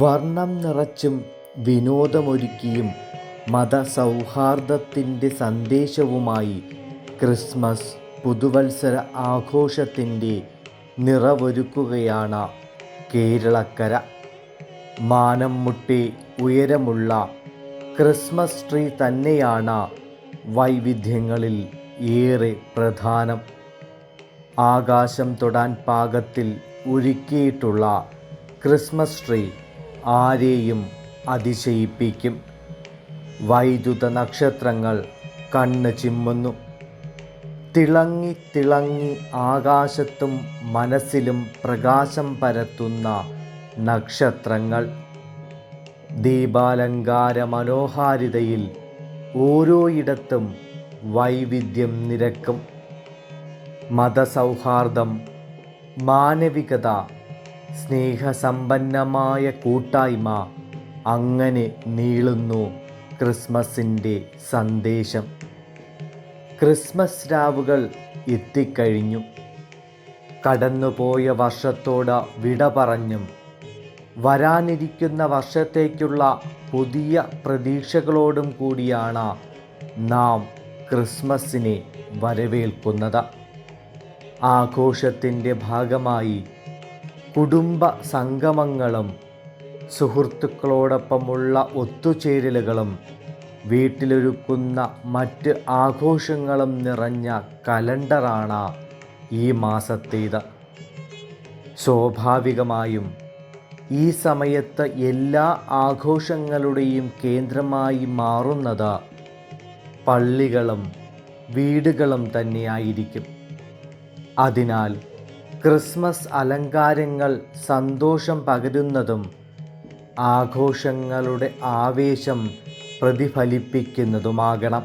വർണം നിറച്ചും വിനോദമൊരുക്കിയും മതസൗഹാർദ്ദത്തിന്റെ സന്ദേശവുമായി ക്രിസ്മസ് പുതുവത്സര ആഘോഷത്തിന്റെ നിറവൊരുക്കുകയാണ് കേരളക്കര. മാനം മുട്ടി ഉയരമുള്ള ക്രിസ്മസ് ട്രീ തന്നെയാണ് വൈവിധ്യങ്ങളിൽ ഏറെ പ്രധാനം. ആകാശം തൊടാൻ പാകത്തിൽ ഒരുക്കിയിട്ടുള്ള ക്രിസ്മസ് ട്രീ ആരെയും അതിശയിപ്പിക്കും. വൈദ്യുത നക്ഷത്രങ്ങൾ കണ്ണ് ചിമ്മുന്നു. തിളങ്ങി തിളങ്ങി ആകാശത്തും മനസ്സിലും പ്രകാശം പരത്തുന്ന നക്ഷത്രങ്ങൾ. ദീപാലങ്കാര മനോഹാരിതയിൽ ഓരോയിടത്തും വൈവിധ്യം നിരക്കും. മതസൗഹാർദ്ദം മാനവികത സ്നേഹസമ്പന്നമായ കൂട്ടായ്മ അങ്ങനെ നീളുന്നു ക്രിസ്മസിന്റെ സന്ദേശം. ക്രിസ്മസ് രാവുകൾ എത്തിക്കഴിഞ്ഞു. കടന്നുപോയ വർഷത്തോട് വിട പറഞ്ഞും വരാനിരിക്കുന്ന വർഷത്തേക്കുള്ള പുതിയ പ്രതീക്ഷകളോടും കൂടിയാണ് നാം ക്രിസ്മസിനെ വരവേൽക്കുന്നത്. ആഘോഷത്തിന്റെ ഭാഗമായി കുടുംബ സംഗമങ്ങളും സുഹൃത്തുക്കളോടൊപ്പമുള്ള ഒത്തുചേരലുകളും വീട്ടിലൊരുക്കുന്ന മറ്റ് ആഘോഷങ്ങളും നിറഞ്ഞ കലണ്ടറാണ് ഈ മാസത്തേത്. സ്വാഭാവികമായും ഈ സമയത്ത് എല്ലാ ആഘോഷങ്ങളുടെയും കേന്ദ്രമായി മാറുന്നത് പള്ളികളും വീടുകളും തന്നെയായിരിക്കും. അതിനാൽ ക്രിസ്മസ് അലങ്കാരങ്ങൾ സന്തോഷം പകരുന്നതും ആഘോഷങ്ങളുടെ ആവേശം പ്രതിഫലിപ്പിക്കുന്നതുമാകണം.